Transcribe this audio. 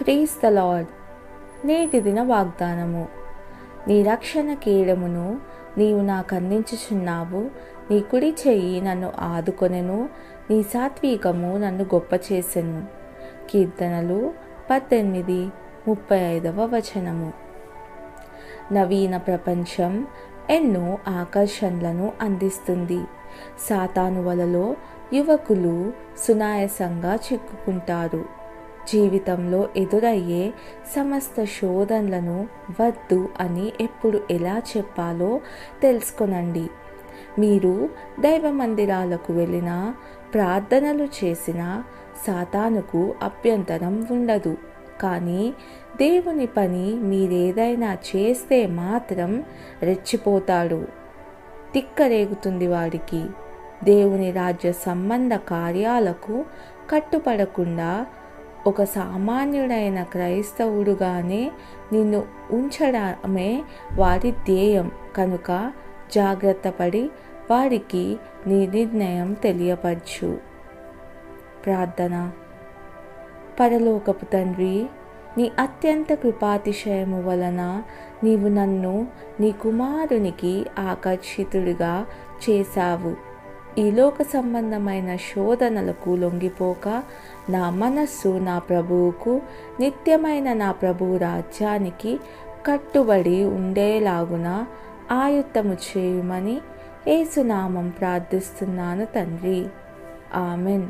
ప్రీస్ the lord నేటి దిన వాగ్దానము. నీ రక్షణ కీడమును నీవు నాకు అందించుచున్నావు నీ కుడి చెయ్యి నన్ను ఆదుకొనెను. నీ సాత్వికము నన్ను గొప్ప చేసెను కీర్తనలు పద్దెనిమిది ముప్పై ఐదవ వచనము. నవీన ప్రపంచం ఎన్నో ఆకర్షణలను అందిస్తుంది. సాతాను వలలో యువకులు సునాయాసంగా చిక్కుకుంటారు. జీవితంలో ఎదురయ్యే సమస్త శోధనలను వద్దు అని ఎప్పుడు ఎలా చెప్పాలో తెలుసుకొనండి. మీరు దైవ మందిరాలకు వెళ్ళిన ప్రార్థనలు చేసిన సాతానుకు అభ్యంతరం ఉండదు. కానీ దేవుని పని మీరేదైనా చేస్తే మాత్రం రెచ్చిపోతాడు. తిక్కరేగుతుంది వాడికి. దేవుని రాజ్య సంబంధ కార్యాలకు కట్టుపడకుండా ఒక సామాన్యుడైన క్రైస్తవుడుగానే నిన్ను ఉంచడమే వారి ధ్యేయం. కనుక జాగ్రత్తపడి వారికి నీ నిర్ణయం తెలియపరచు. ప్రార్థన. పరలోకపు తండ్రి నీ అత్యంత కృపాతిశయము వలన నీవు నన్ను నీ కుమారునికి ఆకర్షితుడిగా చేశావు. ఈ లోక సంబంధమైన శోధనలకు లొంగిపోక నా మనస్సు నా ప్రభువుకు నిత్యమైన నా ప్రభువు రాజ్యానికి కట్టుబడి ఉండేలాగున ఆయుత్తము చేయమని ఏసునామం ప్రార్థిస్తున్నాను తండ్రి. ఆమెన్.